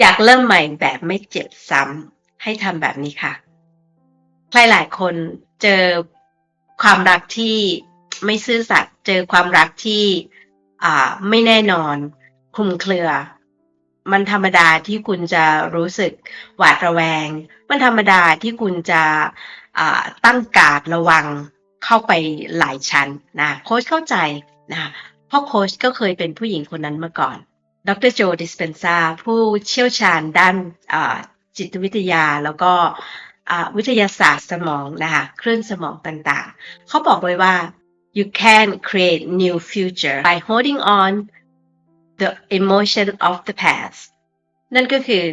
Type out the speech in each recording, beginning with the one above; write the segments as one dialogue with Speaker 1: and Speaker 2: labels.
Speaker 1: อยากเริ่มใหม่แบบไม่เจ็บซ้ำให้ทำแบบนี้ค่ะใครหลายคนเจอความรักที่ไม่ซื่อสัตย์เจอความรักที่อ่าไม่แน่นอน คลุมเครือ มันธรรมดาที่คุณจะรู้สึกหวาดระแวง มันธรรมดาที่คุณจะอ่าตั้งการดระวังเข้าไปหลายชั้นนะโค้ชเข้าใจนะเพราะโค้ชก็เคยเป็นผู้หญิงคนนั้นมาก่อน ดรโจดิสเปนซาผู้เชี่ยวชาญด้านจิตวิทยาแล้วก็วิทยาศาสตร์สมองนะคะคลื่นสมองต่างๆ เขาบอกไว้ว่า you can create new future by holding on the emotion of the past นั่นก็คือ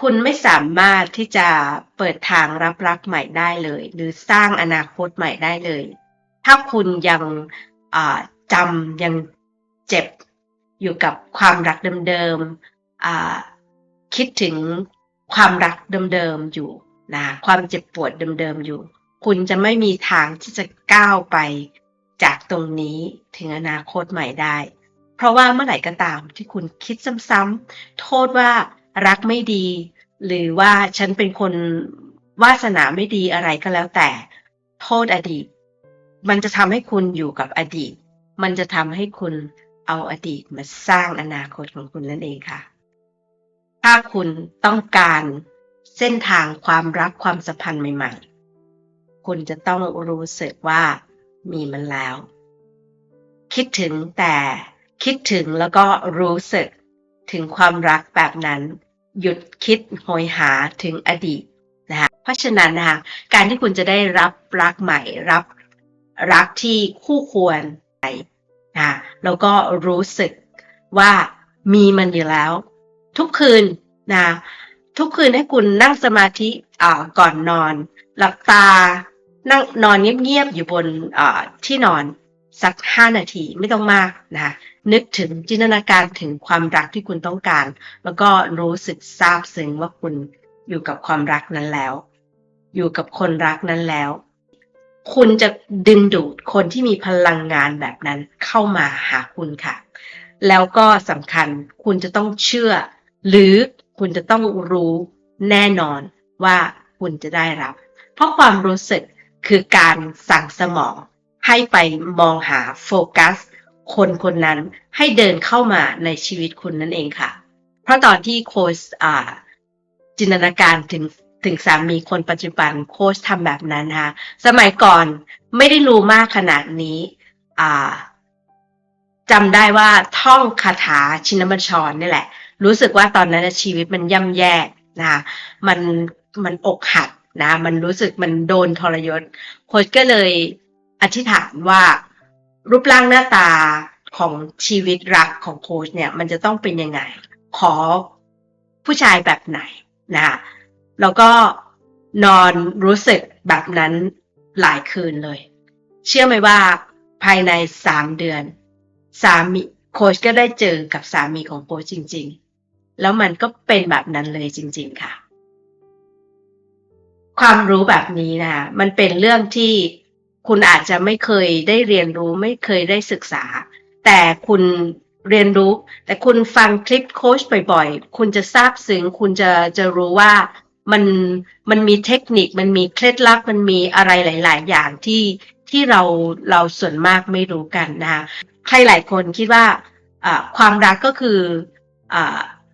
Speaker 1: คุณไม่สามารถที่จะเปิดทางรับรักใหม่ได้เลย หรือสร้างอนาคตใหม่ได้เลย ถ้าคุณยังจำยังเจ็บ อยู่กับความรักเดิมๆคิดถึงความรักเดิมๆอยู่นะความเจ็บปวดเดิมๆอยู่ คุณจะไม่มีทางที่จะก้าวไปจากตรงนี้ถึงอนาคตใหม่ได้ เพราะว่าเมื่อไหร่ก็ตามที่คุณคิดซ้ำๆโทษว่ารักไม่ดี หรือว่าฉันเป็นคนวาสนาไม่ดีอะไรก็แล้วแต่ โทษอดีต มันจะทำให้คุณอยู่กับอดีต มันจะทำให้คุณ เอาอดีตมาสร้างอนาคตของคุณนั่นเองค่ะ ถ้าคุณต้องการเส้นทางความรักความสัมพันธ์ใหม่ ๆ คุณจะต้องรู้สึกว่ามีมันแล้ว คิดถึงแต่คิดถึงแล้วก็รู้สึกถึงความรักแบบนั้น หยุดคิดโหยหาถึงอดีตนะคะเพราะฉะนั้นนะคะการที่คุณจะได้รับรักใหม่รับรักที่คู่ควร นะแล้วก็รู้สึกว่ามีมันอยู่แล้ว ทุกคืนนะทุกคืนให้คุณนั่งสมาธิอ่าก่อนนอน หลับตานั่งนอนเงียบๆอยู่บนอ่าที่นอนสักห้านาทีไม่ต้องมากนะคะนึกถึงจินตนาการถึงความรักที่คุณต้องการ แล้วก็รู้สึกซาบซึ้งว่าคุณอยู่กับความรักนั้นแล้ว อยู่กับคนรักนั้นแล้ว คุณจะดึงดูดคนที่มีพลังงานแบบนั้นเข้ามาหาคุณค่ะ แล้วก็สำคัญคุณจะต้องเชื่อ หรือคุณจะต้องรู้แน่นอนว่าคุณจะได้รับ เพราะความรู้สึกคือการสั่งสมอง ให้ไปมองหาโฟกัส คนคนนั้นให้เดินเข้ามาในชีวิตคุณนั่นเองค่ะ เพราะตอนที่โค้ชจินตนาการถึง ถึงสามีคนปัจจุบันโค้ชทำแบบนั้นนะคะสมัยก่อนไม่ได้รู้มากขนาดนี้อ่าจำได้ว่าท่องคาถาชินบัญชรนี่แหละ รู้สึกว่าตอนนั้นชีวิตมันย่ำแย่นะมันมันอกหักนะมันรู้สึกมันโดนทรยศโค้ชก็เลยอธิษฐานว่ารูปร่างหน้าตาของชีวิตรักของโค้ชเนี่ย มันจะต้องเป็นยังไง ขอผู้ชายแบบไหนนะ แล้วก็นอนรู้สึกแบบนั้นหลายคืนเลย เชื่อไหมว่าภายในสามเดือน สามีโค้ชก็ได้เจอกับสามีของโค้ชจริง ๆ แล้วมันก็เป็นแบบนั้นเลยจริง ๆ ค่ะ ความรู้แบบนี้นะมันเป็นเรื่องที่คุณอาจจะไม่เคยได้เรียนรู้ไม่เคยได้ศึกษา แต่คุณเรียนรู้ แต่คุณฟังคลิปโค้ชบ่อยๆ คุณจะทราบซึ้งคุณจะจะรู้ว่า มันมันมีเทคนิคมันมีเคล็ดลับมันมีอะไรหลาย ๆ อย่างที่ที่เราเราส่วนมากไม่รู้กันนะคะใครหลายคนคิดว่าความรักก็คืออ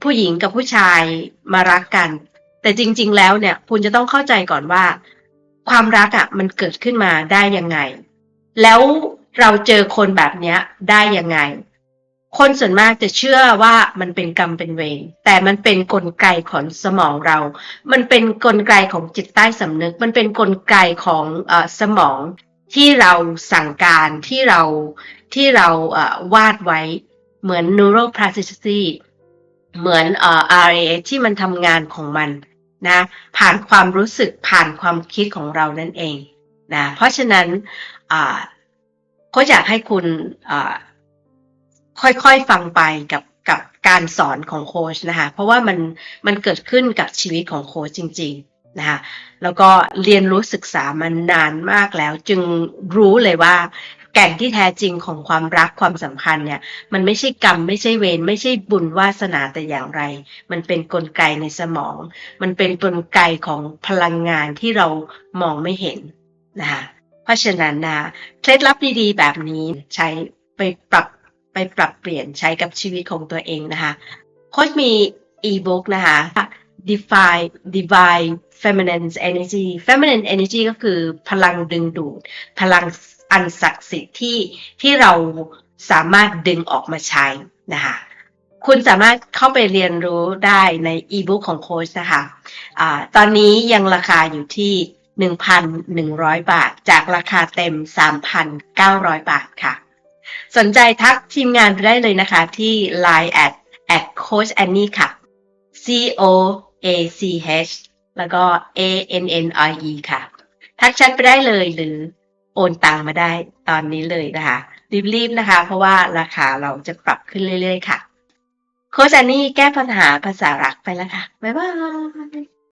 Speaker 1: ผู้หญิงกับผู้ชายมารักกัน แต่จริง ๆ แล้วเนี่ยคุณจะต้องเข้าใจก่อนว่า ความรักอะ่ะมันเกิดขึ้นมาได้ยังไง แล้วเราเจอคนแบบเนี้ยได้ยังไง คนส่วนมากจะเชื่อว่ามันเป็นกรรมเป็นเวรแต่มันเป็นนกลไกของสมองเรา มันเป็นนกลไกของจิตใต้สำนึก มันเป็นนกลไกของอสมองที่เราสั่งการที่เราที่เราวาดไว้เหมือน neuroplasticity เหมือนอ RA ที่มันทำงานของมันนะผ่านความรู้สึกผ่านความคิดของเรานั่นเองนะเพราะฉะนั้นอ่าก็อยากให้คุณ ค่อยๆฟังไปกับกับการสอนของโค้ชนะคะ เพราะว่ามันมันเกิดขึ้นกับชีวิตของโค้ชจริง ๆนะคะ แล้วก็เรียนรู้ศึกษามานนานมากแล้ว จึงรู้เลยว่า แก่นที่แท้จริงของความรักความสัมพันธ์เนี่ย มันไม่ใช่กรรม ไม่ใช่เวรไม่ใช่บุญวาสนาแต่อย่างไร มันเป็นกลไกในสมอง มันเป็นกลไกของพลังงานที่เรามองไม่เห็นนะคะเพราะฉะนั้นนะเคล็ดลับดีๆ แบบนี้ใช้ไปปรับ ไปปรับเปลี่ยนใช้กับชีวิตของตัวเองนะคะ โค้ชมีอีบุ๊กนะคะ define divine feminine energy feminine energy ก็คือพลังดึงดูด พลังอันศักดิ์สิทธิ์ที่ที่เราสามารถดึงออกมาใช้นะคะคุณสามารถเข้าไปเรียนรู้ได้ในอีบุ๊กของโค้ชนะคะอะตอนนี้ยังราคาอยู่ที่ 1,100 บาท จากราคาเต็ม 3,900 บาทค่ะ สนใจทักทีมงานไปได้เลยนะคะ ที่ Line at at coach Annie ค่ะ C O A C H แล้วก็ A N N I E ค่ะ ทักแชทไปได้เลยหรือโอนตังมาได้ตอนนี้เลยนะคะ รีบๆนะคะ เพราะว่าราคาเราจะปรับขึ้นเรื่อยๆค่ะ โค้ชอันนี่แก้ปัญหาภาษารักไปแล้วค่ะ บ๊ายบาย